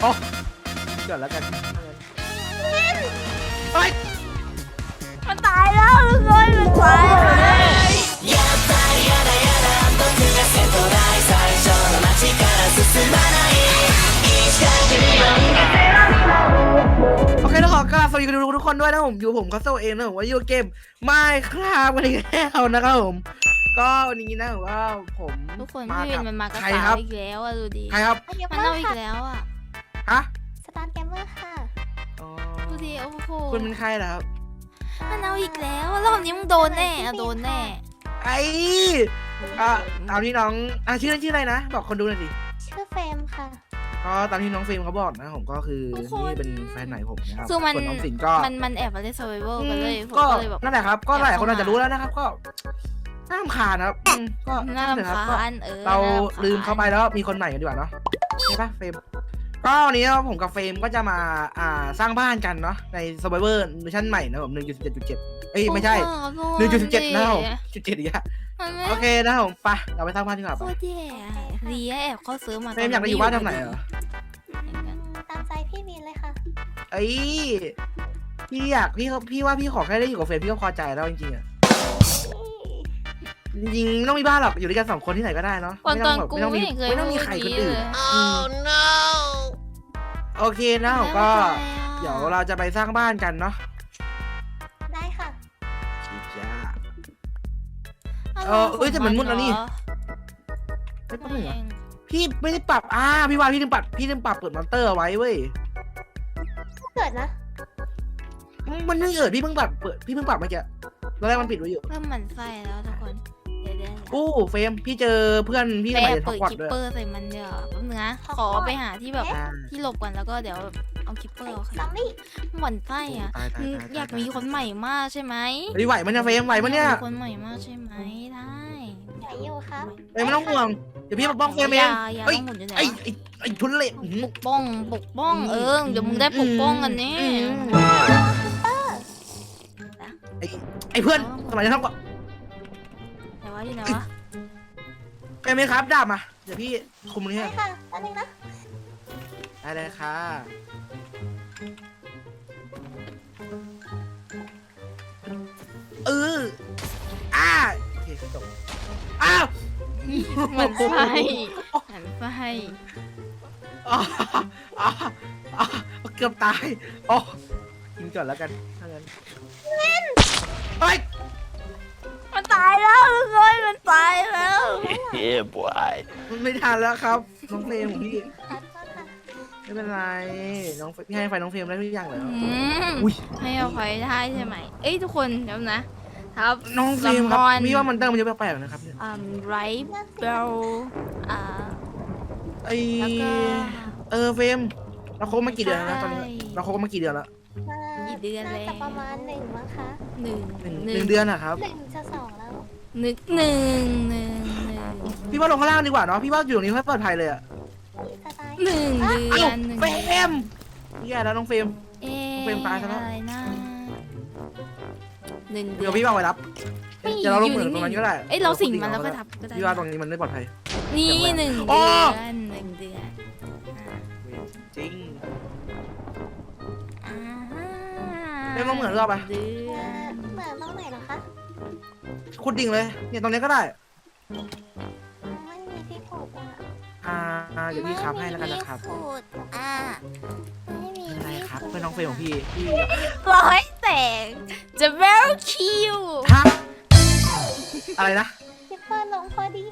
โอ้เกิดแล้วกันเฮ้ยมันตายแล้วทุกคนมันตายแล้วโอเคแล้วขอกราบสวัสดีคุณทุกคนด้วยนะผมอยู่ผมคัสโซเองนะผมว่าอยู่เกมไม่ครับวันนี้แล้วนะครับผมก็วันนี้นะผมว่าผมทุกคนมาพี่วิกับนมันมากระใครเป๋าครับอีกแล้วอะดูดิใครครับเกมมันเมอเอาร์อีกค่ะแล้วอะ ฮะสตาร์เกมเมอร์ค่ะอ๋อดูดิโอ้โหคุณเป็นใครเหรอครับมันเอาอีกแล้วอะรอบนี้มึงโดนแน่อะโดนแน่ ไอ้อะตามที่น้องอะชื่อชื่ออะไรนะ บอกคนดูหน่อยดิชื่อเฟรมค่ะ ก็ตามที่น้องเฟรมเขาบอกนะผมก็คือทุกคน นี่เป็นแฟนใหม่ผมนะครับคือมันส่วนน้องสิงห์ก็มันมันแอบมาเล่น survival กันเลยผมก็ก็เลยแบบ นั่นแหละครับ ก็หลายคนอาจจะรู้แล้วนะครับก็น่ารำคาญนะครับอืมก็น่านั่นแหละครำรับก็คาญเออเราน่รำคญลืมเขาไปแล้วมีคนใหม่กันดีกว่าเนาะใช่ปะเฟรม ก็วันนี้ผมกับเฟรมก็จะมาอ่าสร้างบ้านกันเนาะใน Survivor เวอร์ชันใหม่นะผม1.17.7 เอ้ยไม่ใช่โอ้โห1.17นะครับผม17อีกอะมันไม่โอเคนะครับผมไปเราไปสร้างบ้านดีกว่าโคไปตรแย่อะดีอะแอบเข้าซื้อมาเฟรมอยากไปอยู่บ้านทำไหนเหรอตามใจพี่วินเลยค่ะเอ้ยพี่อยากพี่เขาพี่ว่าพี่ขอแค่ได้อยู่กับเฟรมพี่ก็พอใจแล้วจริงๆอะจริงๆไม่ต้องมีบ้านหรอกอยู่ด้วยกันสองคนที่ไหนก็ได้เนาะวันไม่ตต้ออนงแบบกูไม่ต้องไม่มีเห็นเคยไม่ต้องมีพูดใครคนนี้อื่นเลยอืม โอเคนะผมก็ เดี๋ยวเราจะไปสร้างบ้านกันเนาะได้ค่ะชิจ้าอะไรเออเอ้ยแต่มันมืดแล้วนี่เหรอไม่ต้องเหรอพี่ไม่ได้ปรับอ่าพี่ว่าพี่ลืมปรับพี่ลืมปรับเปิดมอนเตอร์เอาไว้เว้ยเกิดนะมันไม่เกิดพี่เพิ่งปรับเปิดพี่เพิ่งปรับเมื่อกี้ตอนแรกมันปิดไว้อยู่ เริ่มหมันไส้แล้วทุกคน เดี๋ยวเดี๋ยวกู้เฟรมพี่เจอเพื่อนพี่ไปสมัยแอบเรียนท็อเปิปดพอดคิปด้วยเปอร์ใส่มันเดี๋ยวแป๊บนึงนะขอไปหาที่แบบอ่าที่หลบก่อนแล้วก็เดี๋ยวเอาคิปเปอร์เอาซอมบี้หมันไส้อะตายตายอืมตายอยากมีคนใหม่มากใช่ไหมเฮ้ยไหวมันเนี่ยเฟรมไหวมันเนี่ยอากมีคนใหม่มากใช่ไหมได้ไหนอยู่ครับเฟรมไม่ต้องห่วงเดี๋ยวพี่ปกป้องเฟรมเองย่าอย่าเอ้ย ต้องหมุนอยู่ไหนไอ้วะไอ้ไอ้ทุเรศอื้อปกป้องปกป้องเออเดี๋ยวมึงได้ปกป้องกันนี่ไอ้ไอ้เพื่อนสมัยเรียนท็อปพอดไหนวะอยู่ไหนวะเฟรมไหมครับดาบมา เดี๋ยวพี่คุมนี่ได้ให้ค่ะอันนึงนะ ได้เลยค่ะเอออ่าโอเคจบอ้าวหมันไส้หมันไส้อ๋ออ๋ออ๋อเกือบตายอ๋อกินก่อนแล้วกันถ้างั้นเฮ้ยมันตายแล้วทุกคนมันตายแล้ว yeah, boy. มันไม่ทันแล้วครับ น้องเฟรมของพี่ขอโทษค่ะไม่เป็นไรน้องเฟรมพี่ให้ไฟน้องเฟรมได้ทุกอย่างเลยอืมอุ้ยให้เอาไฟได้ใช่ไหมเอ้ยทุกคนเดี๋ยวนะ ครับน้องเฟรมครับละอนพี่ว่ามันเติมมันเยอะแปลกๆนะครับเนี่ยอ่าไรเบลอ่าไอแล้วก็เออเฟรมเราคบมากี่เดือนแล้วนะตอนนี้ใช่เราคบกันมากี่เดือนแล้วมากี่เดือนน่าแล้วจะประมาณหนึ่งมั้งคะหนึ่งหนึ่งหนึ่งเดือนนะครับหนึ่งจะสองแล้วห นึ่งหนึ่งหนึ่งหนึ่งพี่ว่าลงข้างล่างดีกว่าเนาะพี่ว่าอยู่ตรงนี้ไม่ปลอดภัยเลยอะสไตล์หนึ่งเดืเอ้าอนหนึ่งเฟรมแย่แล้วน้องเฟรม เอ๊ะเฟรมตายซะแล้ว อะไรนะหนึ่งเดืเดี๋อยวนพี่วางไว้รับไม่เดี๋ยวเราลงอยู่เหมือนตรงนั้นก็ได้เอ้ยเราสิ่งมันแล้วก็ทับก็ได้พี่ว่าตรงนี้มันไม่ปลอดภัย นี่อย่างแรกหนึ่งโอ้ เดือนหนึ่งเดือนอ่าจริง อ่าเอ้ยมันเหมือนหรือเปล่าเดืเอออนเหมือน ขุดดิ่งเลย เนี่ยตรงนี้ก็ได้ ไม่มีที่ถูกอะอ่าอ่าเดี๋ยวพี่ครับให้แล้วกันนะครับไม่มีที่ขุดอ่าไม่มีไม่เป็นไรที่ครับถูกเพื่อนน้องเฟรมของพี่พี่ร้อยแตกจะ very cute ฮะอะไรนะคิปเปอร์ลงพอดี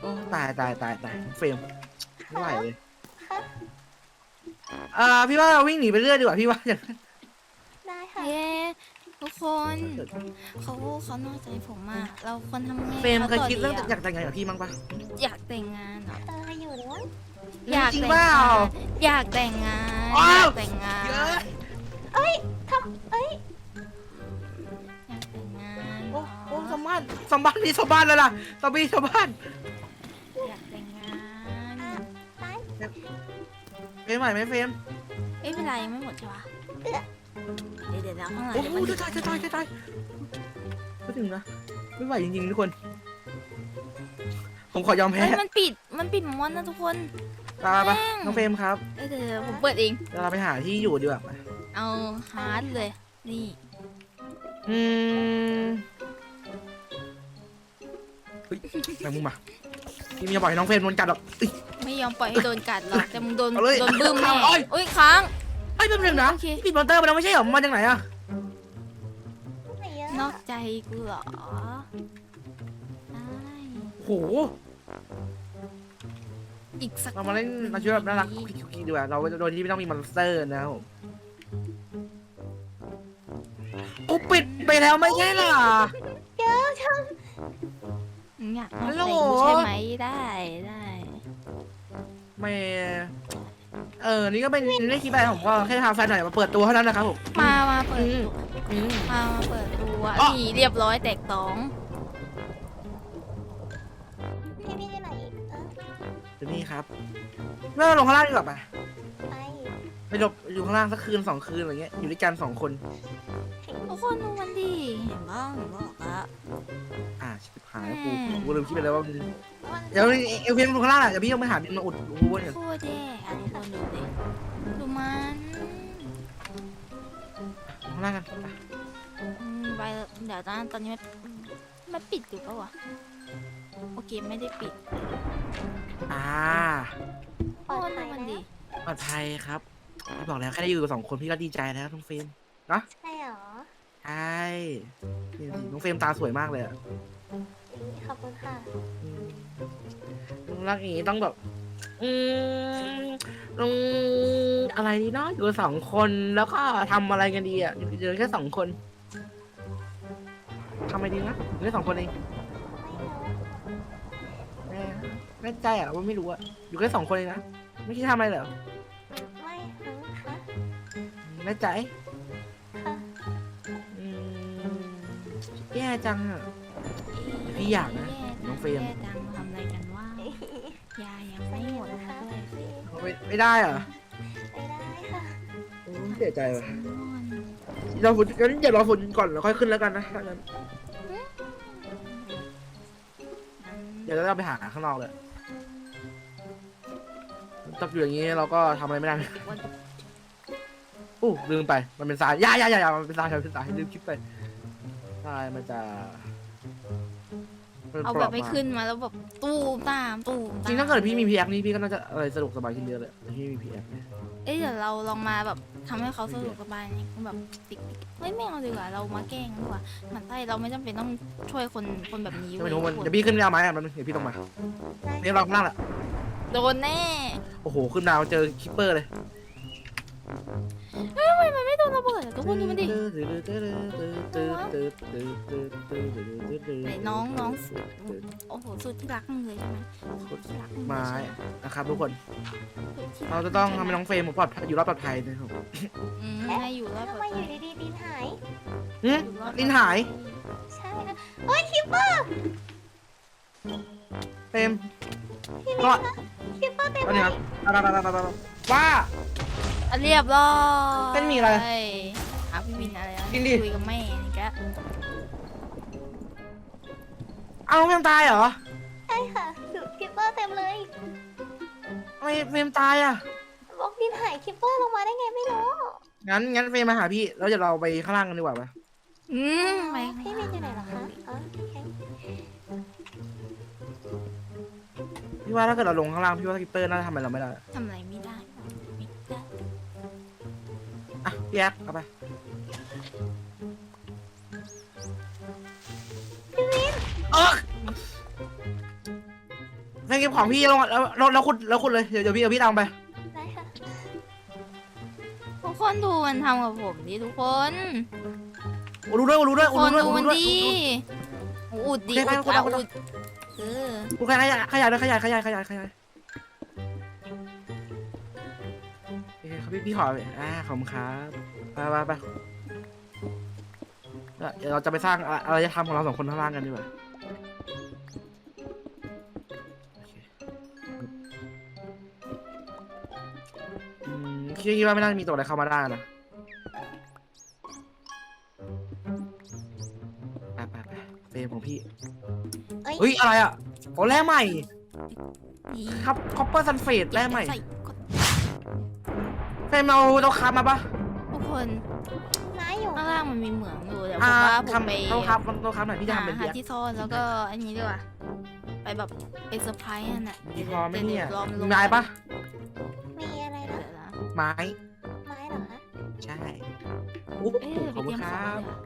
โอ้ตายตายตายตายเฟรมไม่ไหวเลยค่ะอ่าพี่ว่าเราวิ่งหนีไปเรื่อยดีกว่าพี่ว่าอย่างนั้นได้ค่ะเย้ทุก คนเขาเขานอกใจผมอะเราควรทำไงเฟรมเคยขาต่คิดเรื่องะอยากแต่งงานกับพี่มั้งปะ อยากแต่งงานเหรอเอออยู่แล้วอยากจริงแต่งเปล่า งานอยากแต่งงานอ้าอยวากแต่งงานเยอะทำเอ้ย อยากแต่งงานโอ้โอ้สมบ้านสมบ้านนี่สมบ้านเลยล่ะสมบีสมบ้านอยากแต่งงานตายเฟรมใหม่ไหมเฟรมเอ้ยเวลายังไม่หมดใช่ปะ เดี๋ยวเดี๋ยวเดี๋ยวข้างหลังโอ้โหจะตายจะตายจะตายไม่ถึงนะไม่ไหวจริงๆทุกคน ผมขอยอมแพ้เฮ้ยมันปิดมันปิดมอนนะทุกคนไปไปน้องเฟรมครับเอ้ยเดี๋ยวเดี๋ยวผมเปิดเอง เดี๋ยวเราไปหาที่อยู่ดีกว่าไปเอาฮาร์ดเลย นี่ อืมเฮ้ยแมงมุมมาพี่ไมีจะปล่อยให้น้องเฟรมโดนกัดหรอกเอ้ย ไม่ยอมปล่อยให้โดนกัดหรอกแต่มึงโดนเอาเลยโดนบึ้มแน่เอาเลยอุ้ยค้าง เอ้ยแป๊บนึงนะโอเคพี่มอนเตอร์มันไม่ใช่เหรอมันมาจากไหนอะไหนอะนอกใจกูเหรอได้โหอีกสักเรามาเล่นเราช่วยแบบน่ารักคุกกี้ดีกว่าเราโดยที่ไม่ต้องมีมอนสเตอร์นะครับผมกูปิดไปแล้วไม่ใช่เหรอเดี๋ยวช่างมึงอยากนฮัอกลโหลใจกูใช่ไหมได้ได้ ไม่ เออ นี่ก็เป็นไม่ได้คิดอะไรผมก็แค่ทำแฟนหน่อยมาเปิดตัวเท่านั้นนะครับผม มามาเปิดอืมตัวอืม มามาเปิดตัวอ๋อ นี่เรียบร้อยแตกตองพี่พี่อยู่ไหนอีกเออเดี๋ยวนี้ครับเริ่มลงข้างล่างดีกว่าปะไปไปหลบอยู่ข้างล่างสักคืนสองคืนอะไรเงี้ย อยู่ด้วยกันสองคนทุก คนดูมันดิเห็นบ้างบอกละอ่าชิบหายแล้วอืกูมกูลืมคิดไปแล้วว่ามันมันเดี๋ยวเอลเพียนลงข้างล่างอะเดี๋ยวพี่ต้องไปหาบินมาอุดหูบนก่อนโคตรแย่อะทุกคนดูดิดูมันข้างล่างกันไปอืมไปเดี๋ยวตอนตอนนี้มันมันปิดอยู่ปะวะโอเคไม่ได้ปิดอ่าปลอดโอ้ภัดูยมันนะดิปลอดภัยครับพี่บอกแล้วแค่ได้อยู่กับสองคนพี่ก็ดีใจแล้วน้องเฟรม ใช่ เหรอใช่นี่สิน้องเฟรมตาสวยมากเลยอะอุ๊ยขอบคุณค่ะอืมรักอย่างนี้ต้องแบบ อืมอืมอะไรดีเนาะอยู่กันสองคนแล้วก็ทำอะไรกันดีอะอยู่เจอแค่สองคนทำอะไรดีนะอยู่แค่สองคนเองไม่รู้แม่แน่ใจอะว่าไม่รู้อะอยู่แค่สองคนเองนะไม่คิดทำอะไรเหรอไม่รู้ค่ะแน่ใจ แย่จังอะพี่อยากนะน้องเฟรม แย่จังทำอะไรกันว่ายายังไม่หมดนะด้วยไม่ไม่ได้เหรอไม่ได้ค่ะอืมเสียใจว่ะนอนเราฝนงั้นอย่ารอฝนก่อนแล้วค่อยขึ้นแล้วกันนะถ้างั้นเดี๋ยวเราไปหาข้างนอกเลยตับอยู่อย่างนี้เราก็ทำอะไรไม่ได้วันอู้ลืมไปมันเป็นทรายอย่าอย่าอย่าอย่ามันเป็นทรายมันเป็นทรายลืมคิดไป ทรายมันจะมันเอาปแบลบไปขึ้นมาแล้วแบบตู้มตามตู้มจริงถ้าเกิดพี่มีพีแอคนี่พี่ก็น่าจะอะไรสะดวกสบายขึ้นเยอะเลยพี่มีพีแอคเนี่ยเอ้ยเดี๋ยวเราลองมาแบบทำให้เขาสะดวกสบายนี่แบบติ๊กๆเฮ้ยไม่เอาดีกว่าเรามาแกล้งดีกว่าหมันไส้เราไม่จำเป็นต้องช่วยคนคนแบบนี้จะเว้ไม่ยรู้มันทุกคนเดี๋ยวพี่ขึ้นไปเอาไม้อะมันเดี๋ยวพี่ต้องมาได้เรียบร้อยข้างล่างแหละโดนแน่โอ้โหขึ้นดาวเจอคิปเปอร์เลย ทำไมมันไม่โดนระเบิดอะทุกคนดูมันดิไหนน้องน้องโอ้โหสุดที่รักมึงเลยใช่ไหมสุดที่รักมึงเลยไม้ใช่ไหมนะครับทุกคน สุดที่รักเราจะต้องทำให้น้องเฟรมปลอดภัยอยู่รอดปลอดภัยนะครับอืมให้อยู่รอดปลทำอดไมภัอยยู่ดีๆดินหายหืมอยู่รอดลิ้นหายใช่นะโอ้ยคิปเปอร์เฟรมพี่ก็มีคิปเปอร์เต็มอันเลนี้ยครับว่า อะเรียบร้อยเป็นมีอะไรอะพี่มินอะไรนะจริงดิ คุยกับแม่นี่แกเอาน้องเฟรมตายเหรอใช่ค่ะดูคิปเปอร์เต็มเลยทำไมเฟรมตายอะบอกดินหายคิปเปอร์ลงมาได้ไงไม่รู้งั้นงั้นเฟรมมาหาพี่ แล้วเดี๋ยวเราไปข้างล่างกันดีกว่าปะอืมไปพี่มินอยู่ไหนเหรอคะอ๋อโอเคพี่ว่าถ้าเกิดเราลงข้างล่างพี่ว่าคิปเปอร์น่าจะทำอะไรเราไม่ได้ ทำอะไรไม่ได้ไม่ พี่แอ๊กเอาไปพี่มินเออเฟรมเก็บของพี่ลงแล้วแล้วแล้วคุณแล้วคุณเลย เดี๋ยวเดี๋ยวพี่เอาพี่ตามไป ได้ค่ะทุกคนดูมันทำกับผมดิทุกคนโอ้รู้ด้วยโอ้รู้ด้วยทุกโอ้คนรู้ด้วยดูโอ้มันรู้ด้วย ดิโอ้อุดดิโอเคอุดไปแล้วคุณเอา อุดเออคุณขยายขยายด้วยขยายขยายขยายขยาย พี่พี่ขออ่าขอบคุณครับไปไปไปเดี๋ยวเราจะไปสร้างอะอะไรจะทำของเราสองคนข้างล่างกันดีกว่าโอเคอืมคิดคิดว่าไม่น่าจะมีตัวอะไรเข้ามาได้นะไปไปไปเฟรมของพี่เอ้ยเฮ้ย อะไรอะโอ้แร่ใหม่ดอีครับคอปเปอร์ซันเฟตได้ไหมใส่กด เฟรมเอาโต๊ะค้ามาปะทุกคนน้าอยู่ข้างล่างมันมีเหมืองอยู่เดี๋ยวผอ่ามว่าผมทำไปโต๊ะค้าโต๊ะค้าหน่อยพี่จะหาทำเป็นหาเบียร์ที่ซ่อนแล้วก็อันนี้ดีกว่าไปแบบไปเซอร์ไพรส์นั่นน่ะมีพอไหมเนี่ยดี๋วรอมันลมีงไม้ปะมีอะไรนะเดี๋ยวนะไม้ไม้เหรอคะใช่อุ๊บเอ้ยขอบไปคุเตรีณยมคของรับเลยอะ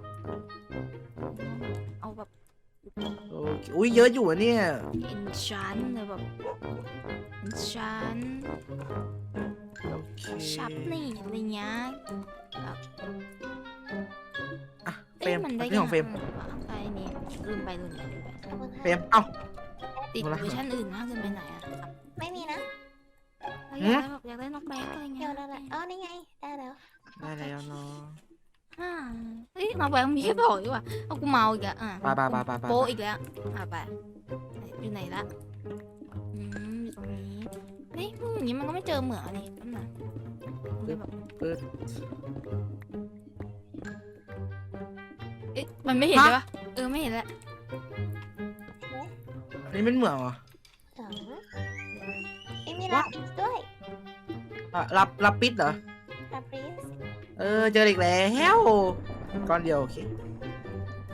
เอาแบบโอเคอุ้ยเยอะอยู่อะเนี่ยอินชันเลยแบบอิน ชันโอเคชับนี่อะไรเงี้ยอะเฟรเอ้ยมมันได้นี่ของเฟรมใช่นี่ลืมไปลืมไปลืมไปขอบคุณเฟรค่ะมเอ้าติดเอาละเวอร์ชันอื่นมากเกินไปไหนอะไม่มีนะเราอยากได้แบบอยากได้นกแบ็กอะไรเงี้เดี๋ยยวนั่นแหละอ๋อนี่ไงได้แล้วได้แล้วเนาะอ่าเฮ้ยนกแบ็กมีแค่บอกดีกว่าเอากูเมาอีกแล้วอะไปไปไปไปไปโปะอีกแล้วอะไปอยู่ไหนละอืมอยู่ตรงนี้ เฮ้ยอย่างนี้มันก็ไม่เจอเหมืองอะดิแป๊บนึงกูจะแบบปึ๊ด เอ๊ะมันไม่เห็นใช่ปะเออไม่เห็นแล้วอันนี้เป็นเหมืองเหรอสองเอ้ยมีลาปิสด้วยอะรับรับปิดเหรอ ลาปิสเออ เจออีกแล้วก้อนเดียวโอเค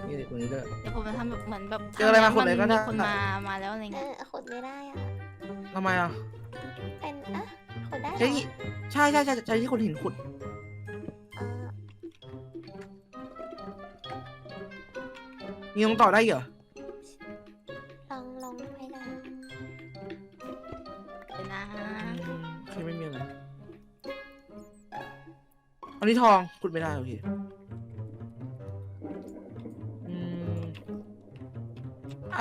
นี่ตรงนี้ด้วย เดี๋ยวผมจะทำแบบเหมือนแบบเจออะไรมาขุดเลยก็ได้ มีคนมามาแล้วอะไรเอเงี้ยอขุดไม่ได้อะทำไมอะ เป็นอะขุดได้เหรใช่อที่ใช่ใช่ใช่ใช่ที่คนเห็นขุด เออมีตรงต่อได้เหรอ ลองลองให้ได้เดี๋ยวนะอืมโอเคไม่มีอะไรอันนี้ทองขุดไม่ได้โอเค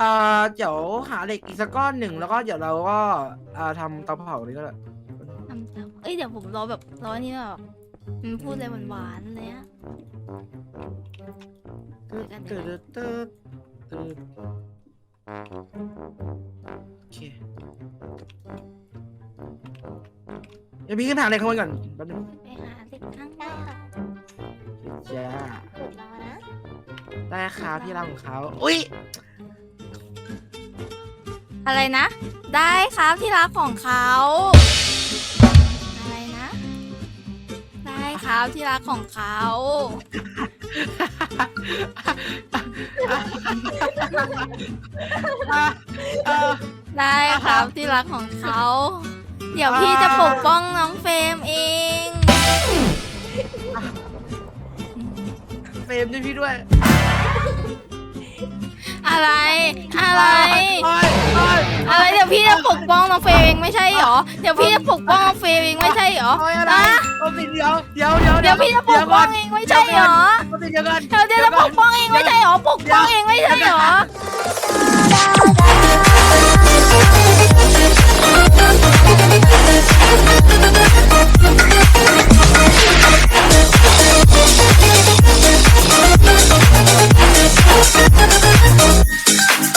อ่าเดี๋ยวหาเหล็กอีกสักก้อนหนึ่งแล้วก็เดี๋ยวเราก็อ่าทำเตาเผานี่ก็ได้ทำตามเอ้ยเดี๋ยวผมรอแบบรออันนี้แบบมันพูดอะไรหวานๆเลยอะตึ๊ดตึ๊ดตึ๊ดตึ๊ดตึ๊ดโอเคเดี๋ยวพี่ขึ้นหาเหล็กข้างบนก่อนแป๊บนึงไปหาเด็กข้างได้ค่ะจ้าขุดรอนะ ได้ครับพี่รักของเขา อุ้ย อะไรนะ ได้ครับที่รักของเขา อะไรนะ ได้ครับที่รักของเขา ได้ครับที่รักของเขา เดี๋ยวพี่จะปกป้องน้องเฟรมเอง เฟรมด้วยพี่ด้วย อะไร อะไร อะไรเดี๋ยวพี่จะปกป้องน้องเฟย์เองไม่ใช่หรอ เดี๋ยวพี่จะปกป้องน้องเฟย์เองไม่ใช่หรออะไรเดี๋ยวเดี๋ยวเดี๋ยวเดี๋ยวพี่จะปกป้องเองไม่ใช่หรอเดี๋ยวเดี๋ยวจะปกป้องเองไม่ใช่หรอ ปกป้องเองไม่ใช่หรอ Thank